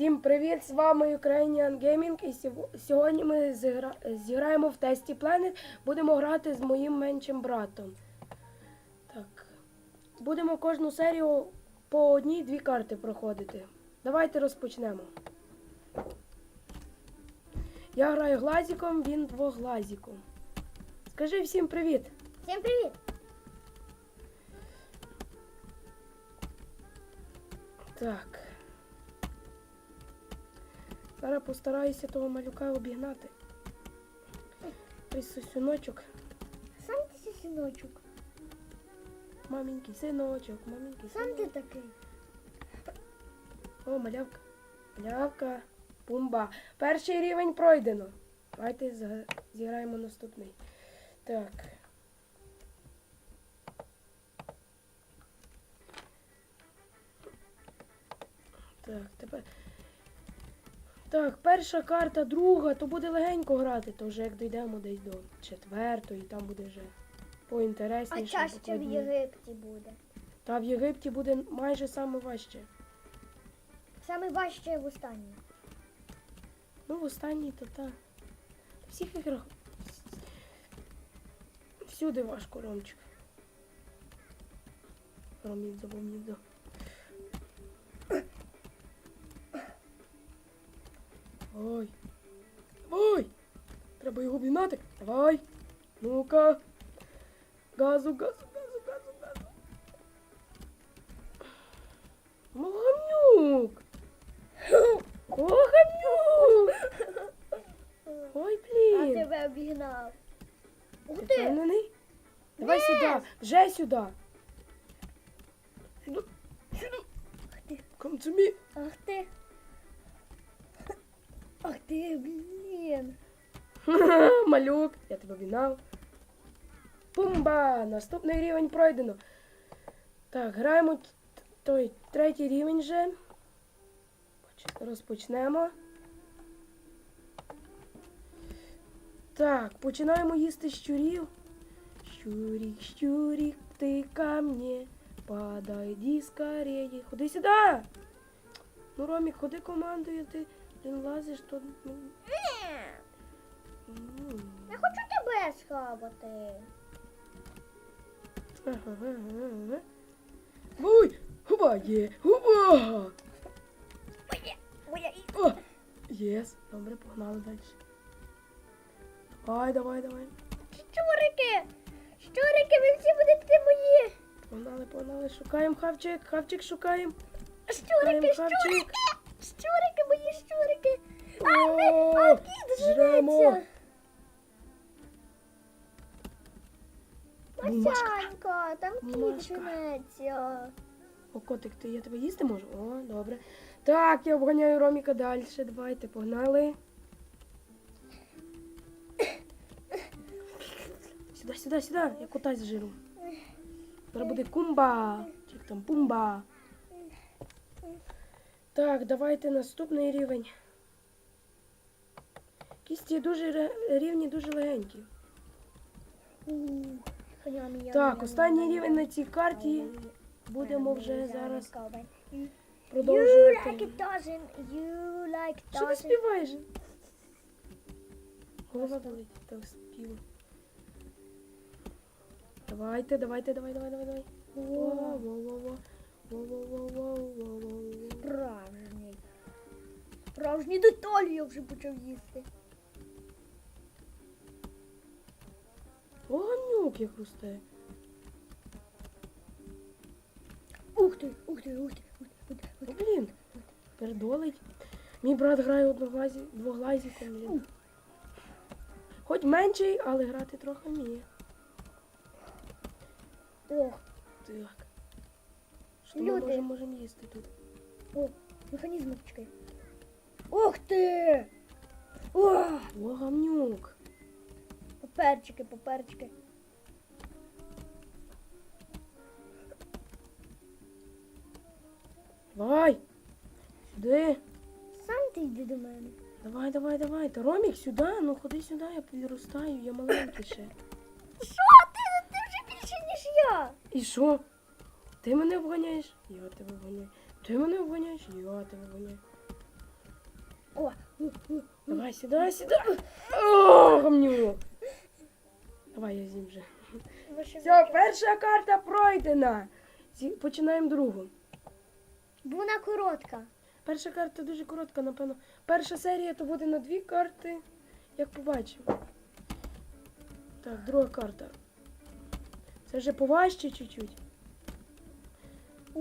Всім привіт! З вами Ukrainian Gaming і сьогодні ми зігра- зіграємо в тесті Planet. Будемо грати з моїм меншим братом. Так. Будемо кожну серію по одній-дві карти проходити. Давайте розпочнемо. Я граю глазіком, він двоглазіком. Скажи всім привіт! Всім привіт! Так. Зараз постараюся того малюка обігнати. Той сосюночок. Сам ти синочок. Маменький синочок, маменький Сам ти такий. О, малявка. Малявка. Пумба. Перший рівень пройдено. Давайте зіграємо наступний. Так. Так, тепер. Так, перша карта, друга, то буде легенько грати, то вже як дійдемо десь до четвертої, там буде вже А поінтересніше. чаще в. Єгипті буде. Та в Єгипті буде майже саме важче. Саме важче в останній. Ну, в останній то та. В всіх іграх. Всюди важко, Ромчик. Ромідзо, Ромідзо. Ой. Ой! Треба його обігнати. Давай. Ну-ка. Газу, газу, газу, газу, газу. Моганюк! Моганюк! Ой, А блін. тебе обігнав. Ух Ти ти! впевнений? Давай сюди, вже сюди. Сюди, сюди. Come to me. Блін! Малюк, я тебе вінав. Пумба! Наступний рівень пройдено. Так, граємо той третій рівень. Поч- Розпочнемо. Так, починаємо їсти щурів. Щурик, щурик, ти ко мне. Подойди скорее. Ходи сюди. Ну, Ромік, ходи командою, ти блін, лазиш тут. ну. Я хочу тебе схавати. Ой, губа є. О, єс, добре, погнали далі. Давай, давай, давай. Щурики! Щурики, ви всі будете мої! Погнали, погнали, шукаємо хавчик, хавчик шукаємо. Щурики, щурики! Щурики, мої щурики! О, А кіт женеться! Масянька, там кіт Бумажка. О, котик, ти я тебе їсти можу? О, добре. Так, я обганяю Роміка далі. Давайте, погнали. Сюди, сюди, сюди. Я кота зжиру. Зараз буде кумба. Чи як там пумба. Так, давайте наступний рівень. Кісті дуже рівні, дуже легенькі. Так, останній рівень на цій карті. Будемо вже зараз продовжувати. Що ти співаєш? Голова болить так співу. Давайте, давайте, давай, давай, давай, давай. Справжній. Справжні деталі я вже почав їсти. Огонюк як росте. Ух ти, ух ти, ух ти, ух ти, ух ти, блін. Передолить. Мій брат грає одноглазі, двоглазіком, блін. Хоч менший, але грати трохи вміє. Ох, Так. Що ми Люди. можемо можемо їсти тут? о, механізм чекай. Ух ти! О, О, гамнюк. паперчики, паперчики. Давай. Сюди. Сам ти йди до мене. Давай, давай, давай. Та Ромік сюди, ну ходи сюди, я підростаю, я маленький ще. Що ти? Ти вже більше, ніж я. І що? Ти мене обганяєш? Я тебе обганяю. Ти мене обганяєш? Я тебе обганяю. О. Давай сюди, сюди. О, гамню. Давай я з'їм вже. Все, перша карта пройдена. Починаємо другу. Бо вона коротка. Перша карта дуже коротка, напевно. Перша серія то буде на дві карти, як побачимо. Так, друга карта. Це вже поважче чуть-чуть. О,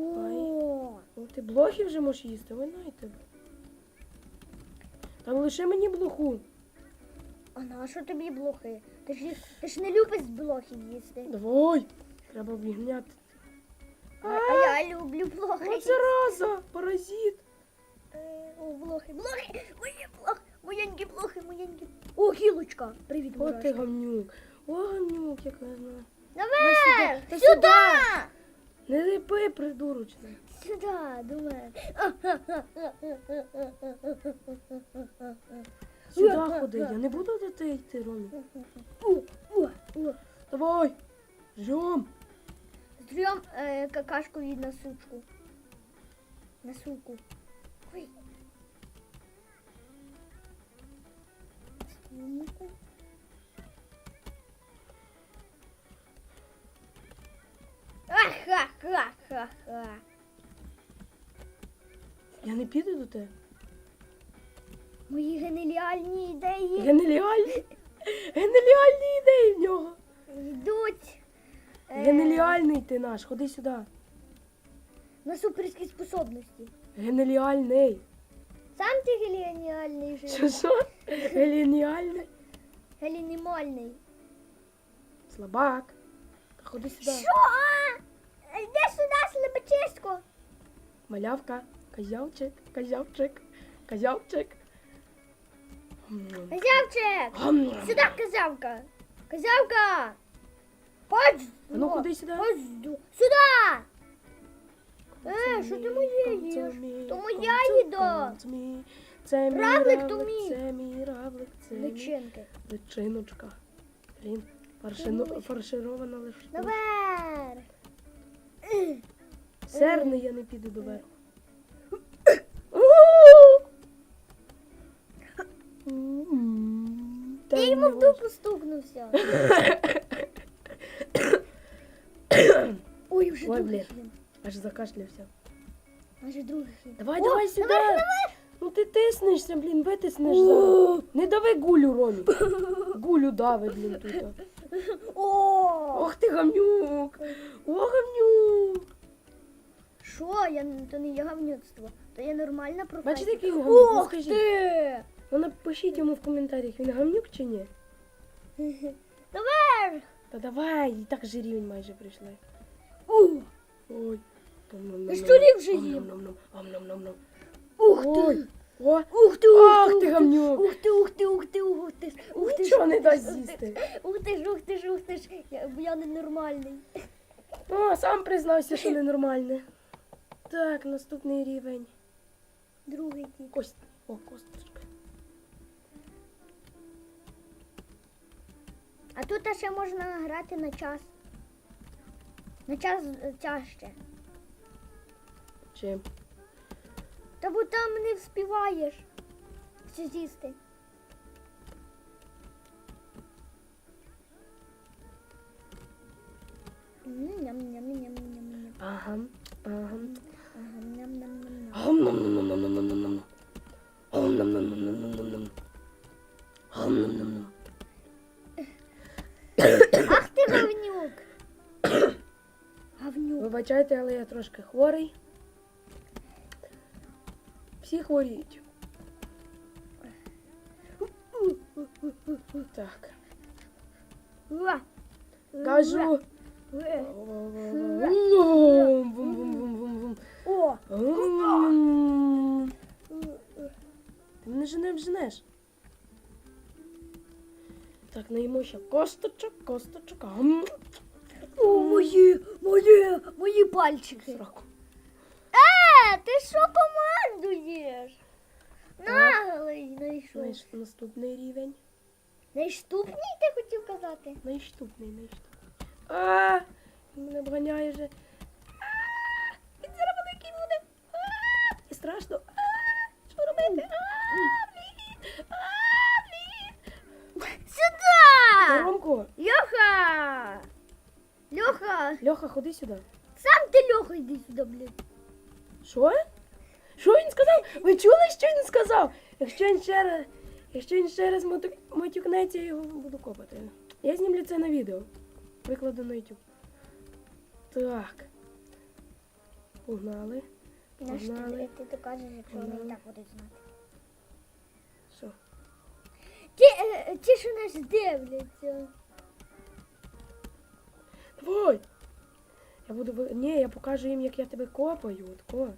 О, ти блохи вже можеш їсти, ви знаєте. Та лише мені блоху. а на що тобі блохи? Ти ж, ти ж не любиш блохи їсти. Давай. Треба обігняти. А, а я люблю блохи. О, зараза, паразит. Е, О, блохи, блохи, мої блохи, моєнькі блохи, моєнькі. О, гілочка. Привіт, О, ти мурашки. гамнюк. О, гамнюк, як вона. Давай, Та сюди, сюди. Не липи, придурочне. сюди, до мене. Сюди ходи, я не буду до тебе йти, Ромі. Давай. Ждем. Зрем е, какашку від на сучку. На суку. Ой. Стінку. Ахахахаха. Я не піду до тебе. Мої геніальні ідеї Геніальні. Геніальні ідеї в нього. йдуть е, Геніальний ти наш, ходи сюди. на суперські способності. Геніальний. Сам ти геніальний Що же. що? Геніальний. Гелінімальний. Слабак. Ходи сюди. Що? А? Йди сюди, слабочисько. Малявка. Козявчик, козявчик, козявчик. Козявчик! Сюди, козявка! Козявка! Ходь! А ну ходи сюди. Ходь сюди! Сюди! Е, що ти моє їш? То моя їда! Це мій Равлик то мій. Це мій равлик, це мій Личинки. личиночка. Блін, фаршино, фарширована лише. Наверх! Серний я не піду до верху. Ти йому в дупу стукнувся. Ой, вже Ой, блін. Аж закашлявся. Вже другий. Давай, давай сюди. Ну ти тиснешся, блін, витиснеш. Не дави гулю, Ромі. Гулю дави, блін, тут. О! Ох ти гамнюк. О, гамнюк. Що? Я то не є гавнюцтво, то є нормальна професія. Бачите, який гамнюк? Ну, Ох скажіть. ти! Ну напишіть йому в коментарях, він гамнюк чи ні? Наверх! Та давай, і так же рівень майже прийшли. У! Ой. Я щурів вже ом-ном-ном-ном. Ух Ой. О, Ух ти, ух Ах ти, гамнюк. ух ти, ух ти, ух ти, ух ти, ух ти, Нічого не ух дасть з'їсти. Ух ти ж, ух ти ж, ух ти ж, я, бо я ненормальний. О, сам признався, що ненормальне. Так, наступний рівень. Другий кіт. Кость. О, косточка. А тут ще можна грати на час. На час е, тяжче. Чим? Та бо там не вспіваєш все з'їсти. Ага, ага. Ах ти говнюк! Говнюк. Вибачайте, але я трошки хворий. Всі хворіють. Так. Кажу. О! Ти мене жене вженеш. Так, наїмо ще косточок, косточок. О, мої, мої, мої пальчики. Сраку. Е, ти що радуєш. Наглий знайшов. Наступний рівень. Найштупний ти хотів казати? Найштупний, найштупний. А, мене обганяє вже. Він зараз великий. І страшно. А, що робити? Ромко. Льоха! Льоха! Льоха, ходи сюди. Сам ти Льоха, йди сюди, блін. Що? Що він сказав? Ви чули, що він сказав? Якщо він ще раз, якщо він ще раз матюкнеться, я його буду копати. Я знімлю це на відео. Викладу на YouTube. Так. Погнали. Погнали. ти, ти, ти якщо вони і так будуть знати. Що? Ті, е, ті, що нас дивляться. Давай! Я буду ви- Ні, я покажу їм, як я тебе копаю. Отко.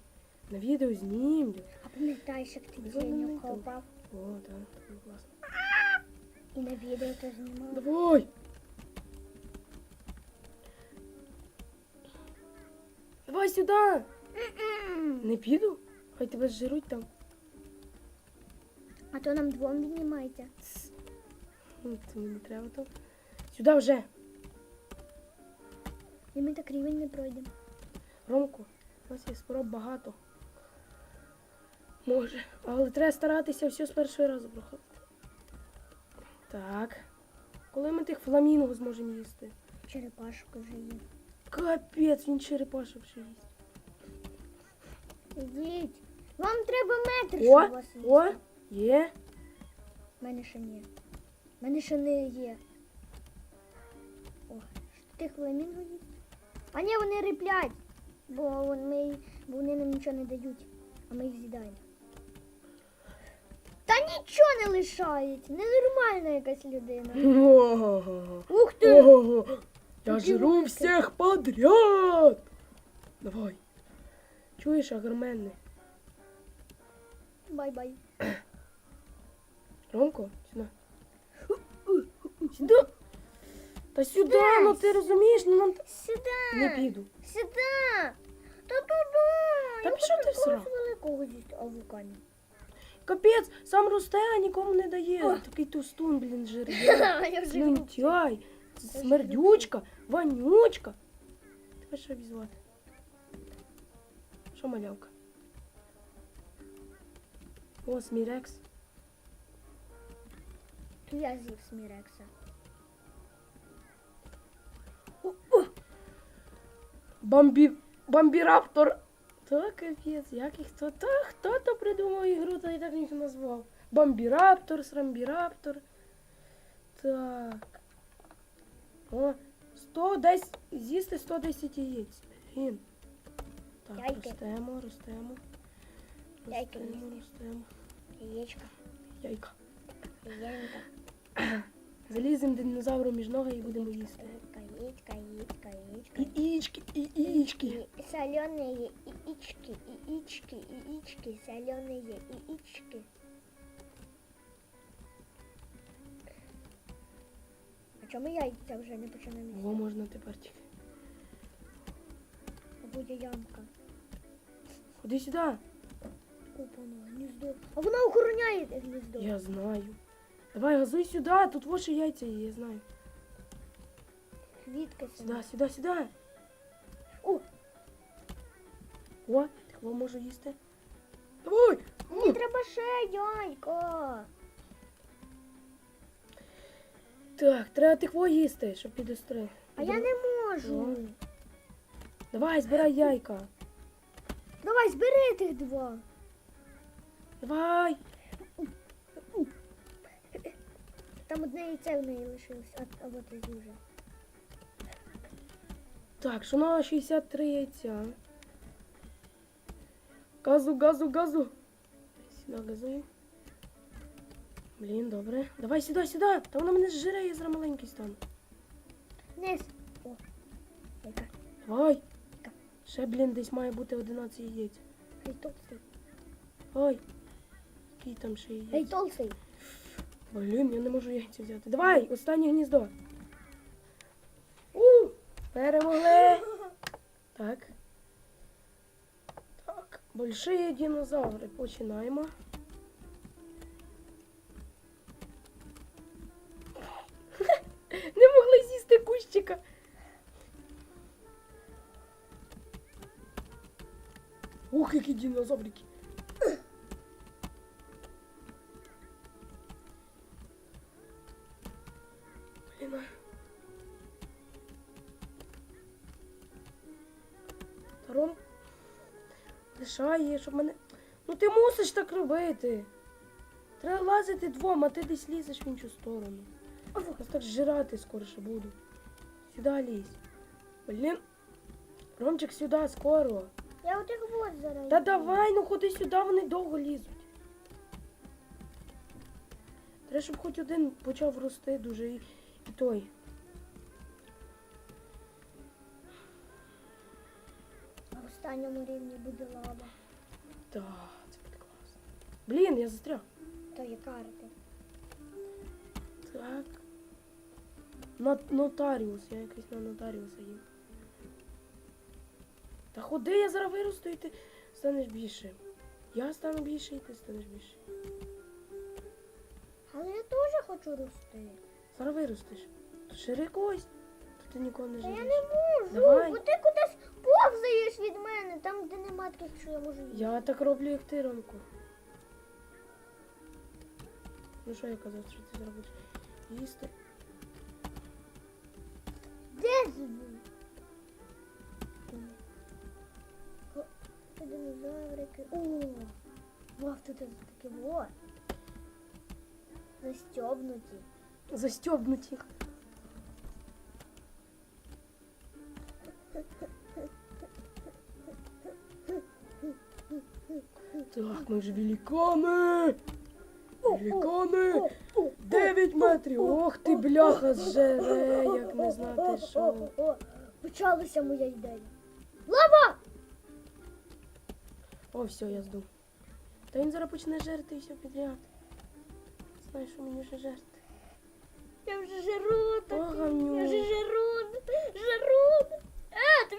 На відео знімлю. А пам'ятаєш, як ти Женю копав? О, так, так було класно. І на відео то знімав. Давай! Давай сюди! Не піду? Хай тебе зжируть там. А то нам двом віднімається. Ну, то мені треба там. Сюди вже. І ми так рівень не пройдемо. Ромку, у нас є спороб багато. Може. Але треба старатися все з першого разу проходити. Так. Коли ми тих фламінго зможемо їсти? Черепашка вже є. Капець, він черепашок ще їсть. Ідіть. Вам треба метр, О, щоб вас їсти. о, є. У мене ще ні. У мене ще не є. О, що ти фламінго їсть? А ні, вони риплять. Бо, вон ми, бо вони нам нічого не дають, а ми їх з'їдаємо. Та нічого не лишається. Ненормальна якась людина. Ого. Ух ти! Ого. Я Такі жру великі. всіх подряд. Давай. Чуєш, агроменне? Бай-бай. Ромко, сюди. Сюди. Та сюди, ну ти розумієш, ну нам Сюди! не піду. Сюди! Та туди! Та Я пішов хочу ти в срак. когось великого з'їсти, а вулкані. Капець, сам росте, а нікому не дає. О. Такий тустун, блін, жирє. Я вже Слюнтяй, смердючка, вонючка. Тебе що візувати? Що малявка? О, смірекс. Я з'їв смірекса. Бамбі... Бамбіраптор. Та капець, як їх хто? Та хто то придумав ігру, та й так їх назвав. Бамбіраптор, срамбіраптор. Так. О, 110, з'їсти 110 яєць. Блін. Так, Яйки. ростемо, ростемо. Яйки Ростемо, ростемо. Яєчка. Яйка. Яєчка. Заліземо динозавру між ноги і будемо їсти. Яєчка, яєчка, яєчка. Яєчки, яєчки. И соленые яички, яички, яички, соленые яички. А чому яйця вже не починаємо? О, можна тепер тільки. Буде ямка. Ходи сюди. Купано, гніздо. А вона охороняє гніздо. Я знаю. Давай газуй сюди, тут ваші яйця є, я знаю. Звідки це? Сюди, сюди, сюди. О, О, тихо можу їсти. Давай! мені треба ще яйко. Так, треба тихо їсти, щоб підостри. А я не можу. Давай, збирай яйка. Давай, збери тих два. Давай. Там одне яйце в неї лишилось, а, а от і вже. Так, що на 63 яйця. Газу, газу, газу. Сюди газуємо. Блін, добре. Давай сюди, сюди. Та вона мене зжире, я зараз маленький стану. Вниз. О, яйка. Давай. Ще, блін, десь має бути 11 яєць. Ей, толстий. Ой. Який там ще є? Ей, толстий. Блін, я не можу яйця взяти. Давай, останнє гніздо. У, перемогли. Так. Так, большие динозаври. Починаємо. Не могли з'їсти кущика. Ух, які динозаврики. Мішає, щоб мене. Ну ти мусиш так робити. Треба лазити двом, а ти десь лізеш в іншу сторону. Я так жирати скоріше буду. Сюди лізь. Блін. Ромчик, сюди, скоро. Я отих вот зараз. Та давай, ну ходи сюди, вони довго лізуть. Треба, щоб хоч один почав рости дуже і, і той. Останньому рівні буде лава. Так, це буде класно. Блін, я застряг. То є карти. Так. На нотаріус, я якийсь на нотаріуса їм. Та ходи, я зараз виросту і ти станеш більше. Я стану більше і ти станеш більше. Але я теж хочу рости. Зараз виростеш. Шири кость. Ти нікого не Та я не можу, Давай. бо ти кудись повзаєш від мене, там, де нема таких, що я можу їсти. Я так роблю, як ти, Ромко. Ну що я казав, що ти зробиш? Їсти. Де звук? О, це Динозаврики. О, вау, тут таке во. Застьобнуті. Застьобнуті. Так, ми ж великани! Великани! 9 метрів! Ох ти, бляха, зжере, як не знати що. Почалася моя ідея. Лава! О, все, я здув. Та він зараз почне жерти і все підряд. Знаєш, що мені вже жерти. Я вже жару так. Ага, Я вже жарун.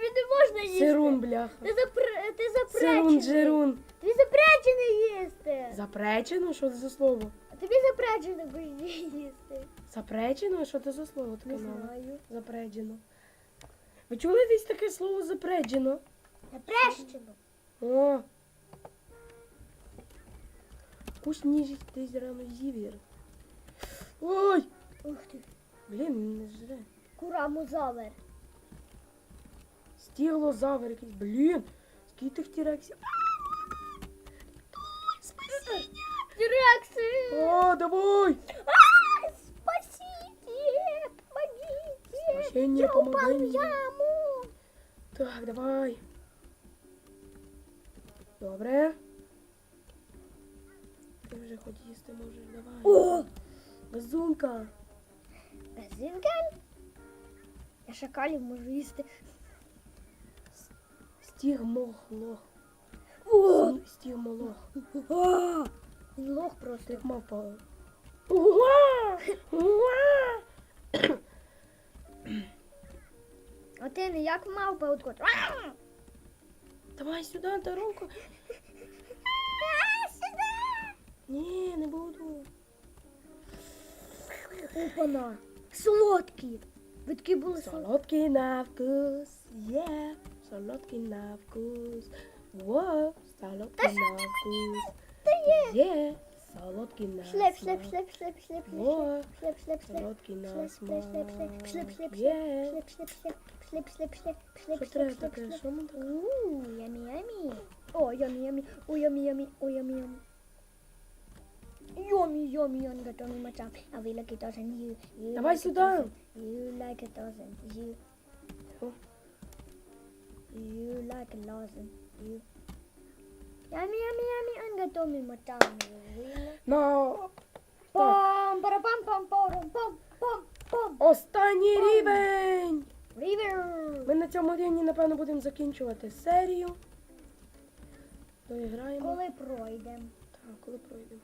Тобі не можна їсти. Сирун, бляха. Ти, запре... ти Сирун, запречений. джерун. Тобі запречений їсти. Запречено? Що це за слово? Тобі запречено їсти. Запречено? Що це за слово таке Не знаю. Запреджено. Ви чули десь таке слово запреджено? Запрещено. О! Вкусніше десь рано зівір. Ой! Ух ти. Блін, не жре. Курамозавр. Стіглозавр якийсь. Блін! Скільки тих тірексів? Тирекси. О, давай! А, Спасите! Помогите! Спасение, Я упал в мне. яму. Так, давай. Добре. Ти вже хоч їсти можеш, давай. О! Безумка. Газинка? Я шакалів можу їсти. Стігмохлох. О! Стігмолох. Він лох просто. Як мавпа. А ти не як мавпа откот. Давай сюди, дорогу. Сюди! Ні, не буду. Опана. Солодкі. Ви такі були солодкі. Солодкий на вкус, є. Солодкий на вкус. Во, солодкий на вкус. Та є. Є. Солодкий на Шлеп, смак. шлеп, шлеп, шлеп, шлеп, Во, шлеп, шлеп, шлеп. солодкий на Шлеп, смак. шлеп, шлеп, шлеп, шлеп, шлеп, Є. шлеп, шлеп, шлеп, шлеп, шлеп, шлеп, шлеп, Що шлеп, треба шлеп, таке? шлеп. Що ми так? Ууу, ямі, ямі. О, ямі, ямі. О, ямі, ямі. О, ямі, ямі. Yummy, yummy, yummy, got on my tongue. I will like it doesn't you. you Давай like it сюда. doesn't. You like it doesn't. You. О. You like it. You. Yummy, yummy, yummy, and got on my tongue. You will. На Пам, парапам, пам, парам, пам, пам, пам. останній рівень. River. Ми на цьому рівні, напевно, будемо закінчувати серію. Доіграємо. Коли пройдемо. Так, коли пройдемо.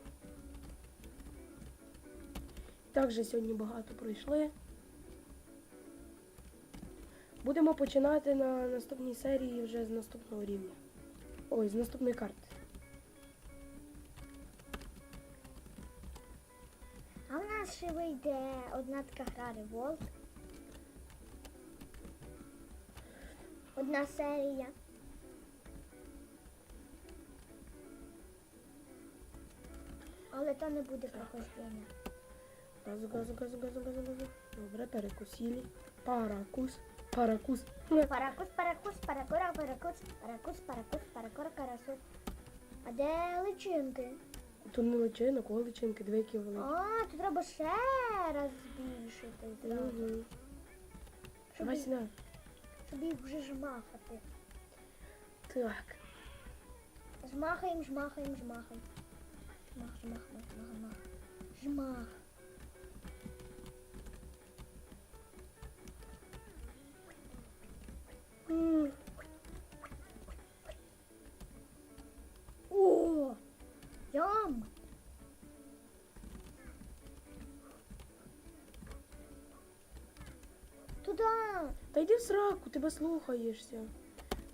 Так же сьогодні багато пройшли. Будемо починати на наступній серії вже з наступного рівня. Ой, з наступної карти. А в нас ще вийде одна така гра Револт. Одна серія. Але то не буде проходження. Газу, газу, газу, газу, газу, газу. Добре, перекусили. Паракус. Паракус. Паракус, паракус, паракура, паракус, паракус, паракус, паракура, карасус. А де личинки? Тут не личинок, кого личинки, дві які великі. А, тут треба ще раз збільшити. Угу. Щоб, Давай їх- сюди. щоб їх вже жмахати. Так. Жмахаємо, жмахаємо, жмахаємо. Жмах, жмах, жмах, жмах, жмах. Жмах. О! Ям! Туда! Та йди в сраку, тебе слухаєшся.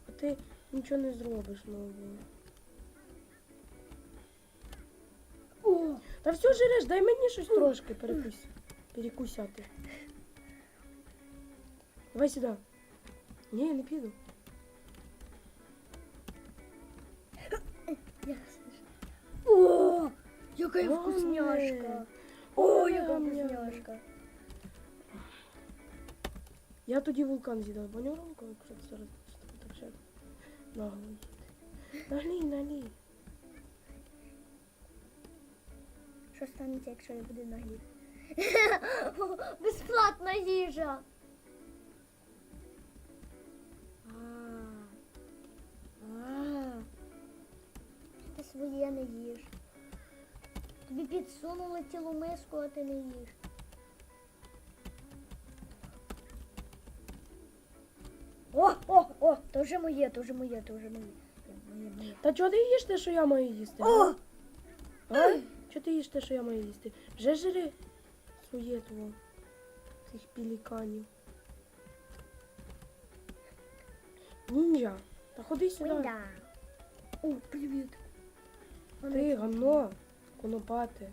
А ти нічого не зробиш нового. О! Та все жреш, дай мені щось трошки перекусь. Перекусяти. Давай сюди. Ні, не піду. Я О! Яка вкусняшка! О, яка вкусняшка! Я тоді вулкан з'їдав, бо нього ромка, якщо ти зараз так ще нагло їти. Наглій, наглій. Що станеться, якщо я буду нагліт? Безплатна їжа! Своє не їш. Тобі підсунули цілу миску, а ти не їш. О, о, о, то вже моє, то вже моє, то вже моє. Моє, моє. Та чого ти їш те, що я маю їсти? О! А? Чого ти їш те, що я маю їсти? Вже жри своє твого. Цих пеліканів. Ніндзя. Та ходи сюди. Winda. О, привіт. Ти гамно. Конопати.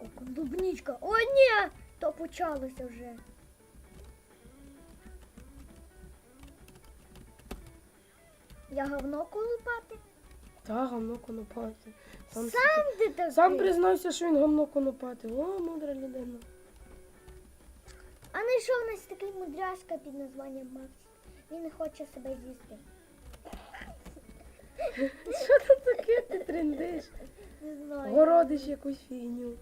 О, клубничка. О, ні! То почалося вже. Я говно колупати? Та гамно конопати. Сам, Сам ти такий. сам признався, що він гамно конопати. О, мудра людина. А знайшов у нас такий мудряшка під названням Макс. Він не хоче себе з'їсти. Що там таке ти трендиш? Не знаю. Городиш якусь фігню.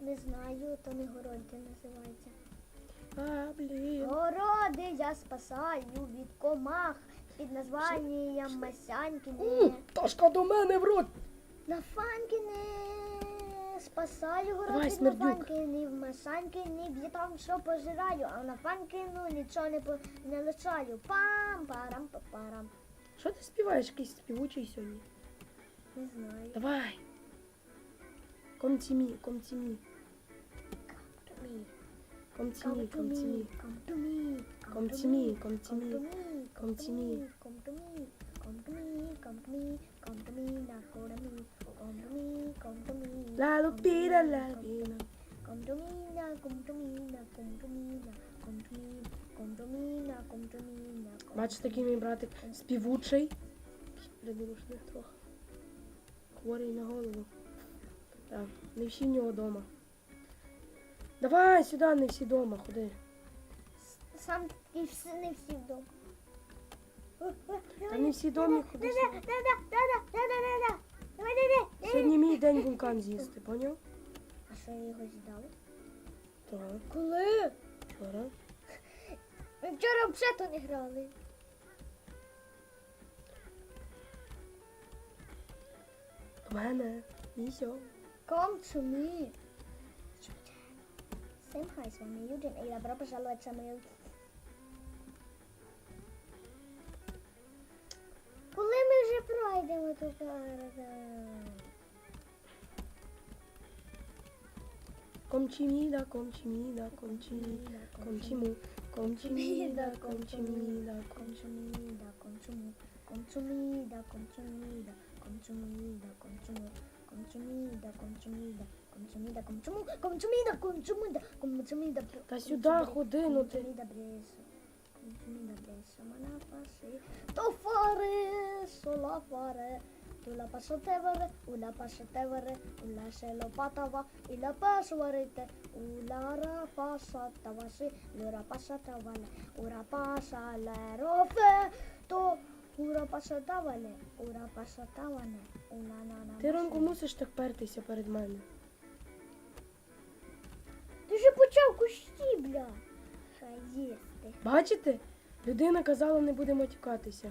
Не знаю, то не городи називається. А, блін. Городи я спасаю від комах під названням Масянькини. У, Пташка до мене в рот. На Фанкіни спасаю Давай, городи на смердюк. Фанкіни, в Масанкіни б'є там, що пожираю, а на Фанкіну нічого не, по- не лишаю. Пам, парам, парам. Що ти співаєш якийсь співучий сьогодні? Не знаю. Давай. Комтімі, комтімі, комтімі, комтімі. To me, come. La lupira, la lupina. Come to me, now come to me, now come to me, now come to me, now me, now come Бачиш, такий мій братик співучий. Придурочний трохи. Хворий на голову. Так, не всі в нього вдома. Давай сюди, не всі вдома, ходи. Сам і всі, не всі вдома. Та не всі вдома, ходи сюди. Сьогодні мій день вулкан з'їсти, поняв? А що я його з'їдали? Так, Коли? вчора. Ми вчора взагалі то не грали. До мене. Місьо. Come to me. Всем хай, с вами Юдин, и добро пожаловать в мою... Коли ми вже пройдемо ту карту? Комчіміда, комчіміда, комчіміда, комчіму, комчіміда, комчіміда, Комчуміда, комчуму, комчуміда, комчуміда, комчуміда, комчуму, комчуміда, комчуміда, комчуміда, комчуму, комчуміда, комчуміда, комчуміда. Та сюди ходи, ну ти. Комчуміда бресо, комчуміда бресо, мана фаси, то фаре, una passa tevere, una passa tevere, una selopatava, ila pääsuorite, una rapassattavasi, lyra passatavane, ura passale rofe, to Ура пасатаване, ура пасатаване, уна на на Ти Ромко, мусиш так пертися перед мене. Ти вже почав кущі, бля. Хай. Бачите? Людина казала, не будемо тікатися.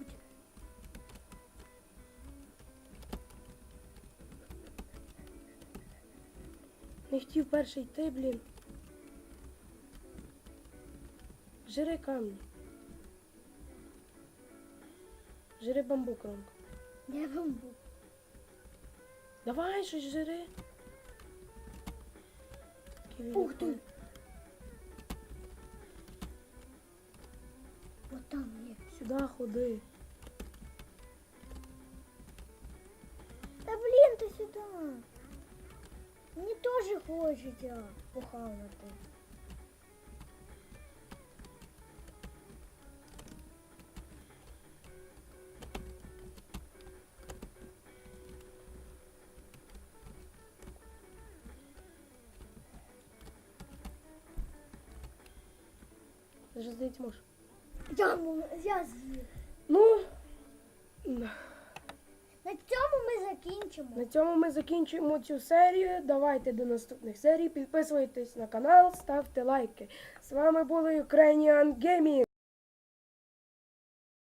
Не хотів перший йти, блін. Жири камні. Жири бамбук, Ромко. Де бамбук? Давай щось жири. Ух ти. От там є. Сюди ходи. Та блін ти сюди. Мені теж хочеться похавати. Вже здається, можеш. Я, я з'їв. Ну, закінчимо. на цьому ми закінчуємо цю серію. Давайте до наступних серій. Підписуйтесь на канал, ставте лайки. З вами були Ukrainian Gaming.